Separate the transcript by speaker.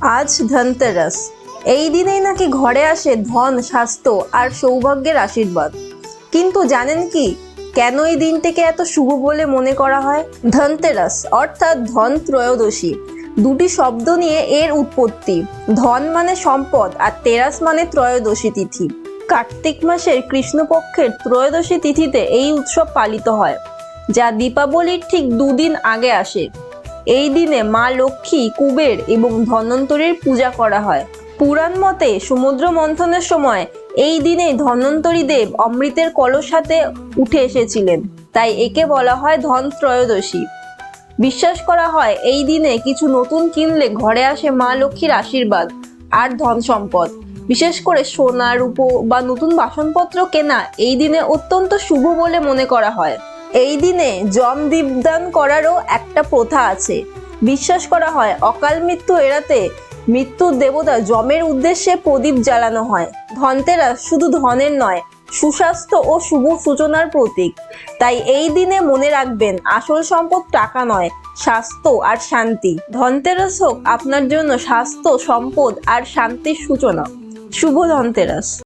Speaker 1: আজ ধনতেরাস। এই দিনেই নাকি ঘরে আসে ধন, স্বাস্থ্য আর সৌভাগ্যের আশীর্বাদ। কিন্তু জানেন কি, কেন এই দিনটিকে এত শুভ বলে মনে করা হয়? ধনতেরাস অর্থাৎ ধন ত্রয়োদশী। দুটি শব্দ নিয়ে এর উৎপত্তি। ধন মানে সম্পদ আর তেরাস মানে ত্রয়োদশী তিথি। কার্তিক মাসের কৃষ্ণপক্ষের ত্রয়োদশী তিথিতে এই উৎসব পালিত হয়, যা দীপাবলির ঠিক দুদিন আগে আসে। এই দিনে মা লক্ষ্মী, কুবের এবং ধন্বন্তরীর পূজা করা হয়। পুরাণ মতে সমুদ্র মন্থনের সময় এই দিনে ধন্বন্তরী দেব অমৃতের কলস হাতে উঠে এসেছিলেন। তাই একে বলা হয় ধন ত্রয়োদশী। বিশ্বাস করা হয় এই দিনে কিছু নতুন কিনলে ঘরে আসে মা লক্ষ্মীর আশীর্বাদ আর ধন সম্পদ। বিশেষ করে সোনা, রূপো বা নতুন বাসনপত্র কেনা এই দিনে অত্যন্ত শুভ বলে মনে করা হয়। এই দিনে জম দীপদান করারও একটা প্রথা আছে। বিশ্বাস করা হয়, অকাল মৃত্যু এড়াতে মৃত্যুর দেবতা জমের উদ্দেশ্যে প্রদীপ জ্বালানো হয়। ধনতেরাস শুধু ধনের নয়, সুস্বাস্থ্য ও শুভ সূচনার প্রতীক। তাই এই দিনে মনে রাখবেন, আসল সম্পদ টাকা নয়, স্বাস্থ্য আর শান্তি। ধনতেরাস হোক আপনার জন্য স্বাস্থ্য, সম্পদ আর শান্তির সূচনা। শুভ ধনতেরাস।